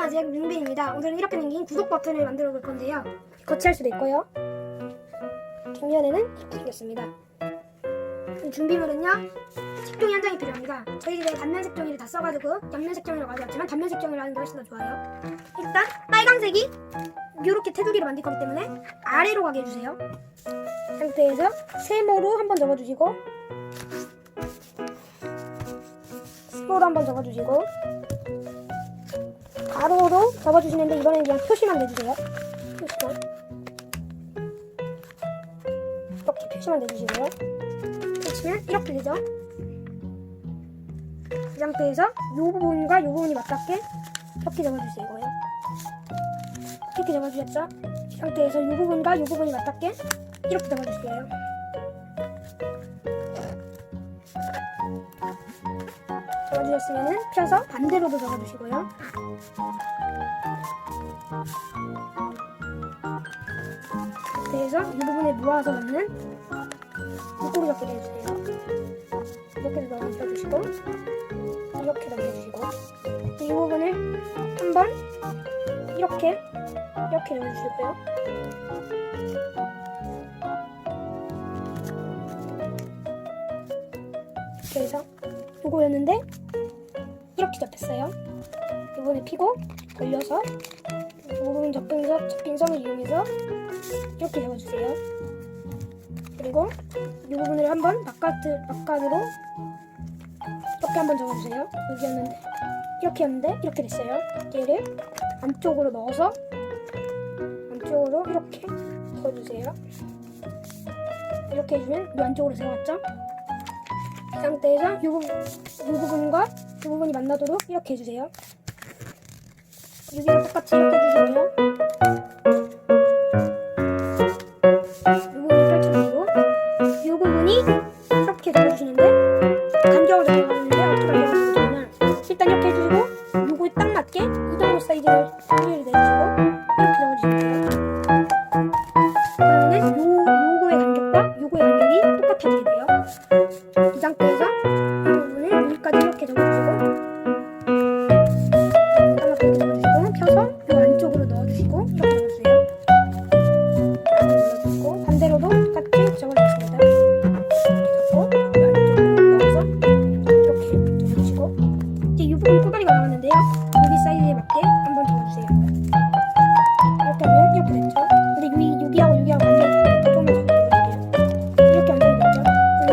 안녕하세요. 민빈입니다. 오늘은 이렇게 생긴 구독 버튼을 만들어 볼 건데요. 거치할 수도 있고요. 뒷면에는 이렇게 생겼습니다. 이 준비물은요. 색종이 한 장이 필요합니다. 저희 집에 단면 색종이를 다 써가지고 옆면 색종이를 가져왔지만 단면 색종이를 하는 게 훨씬 더 좋아요. 일단 빨강색이 이렇게 테두리를 만들 거기 때문에 아래로 가게 해주세요. 상태에서 세모로 한번 접어주시고 스모로 한번 접어주시고 가로로 접어주시는데 이번엔 그냥 표시만 내주세요. 표시만. 이렇게 표시만 내주시고요. 그치면 이렇게 되죠. 이 상태에서 이 부분과 이 부분이 맞닿게 이렇게 접어주시고요. 이렇게 접어주셨죠? 이 상태에서 이 부분과 이 부분이 맞닿게 이렇게 접어주세요. 접어주셨으면 펴서 반대로도 접어주시고요. 그래서 이 부분에 모아서 넣는 거꾸로 접기를 해주세요. 이렇게 넘겨주시고 이렇게 넘겨주시고 이 부분을 한 번 이렇게 이렇게 넣어주시고요. 이렇게 해서 요거였는데 이렇게 접혔어요. 이 부분을 피고 돌려서 이 부분 접힌서 접힌선을 이용해서 이렇게 접어주세요. 그리고 이 부분을 한번 바깥 바깥으로 이렇게 한번 접어주세요. 여기 였는데 이렇게였는데 이렇게 됐어요. 얘를 안쪽으로 넣어서 안쪽으로 이렇게 넣어주세요. 이렇게 해주면 이 안쪽으로 들어갔죠? 이 상태에서 이 부분과 이 부분이 만나도록 이렇게 해주세요. 여기랑 똑같이 해주시고요. 요거 펼쳐주시고 요 부분이 이렇게 내려주시는데 간격을 내려주는데 어떻게 내려주냐면 일단 이렇게 해주시고 요거에 딱 맞게 이 정도 사이즈를 소리를 내주시고 이렇게 잡아주시면 돼요. 그러면은 요, 요거의 간격과 요거의 간격이 똑같아지게 돼요. 이 상태 펴서 이 안쪽으로 넣어주시고 넣어주세요. 넣어주고 반대로도 똑같이 접어주겠습니다. 접고 이 안쪽으로 넣어서 이렇게 접어주시고 이제 이 부분 포가리가 나왔는데요. 여기 사이즈에 맞게 한번 접어주세요. 이렇게 하면 이렇게 됐죠. 근데 여기 여기하고 여기하고 완전 조금만 접어줄게요. 이렇게 완전 됐죠. 근데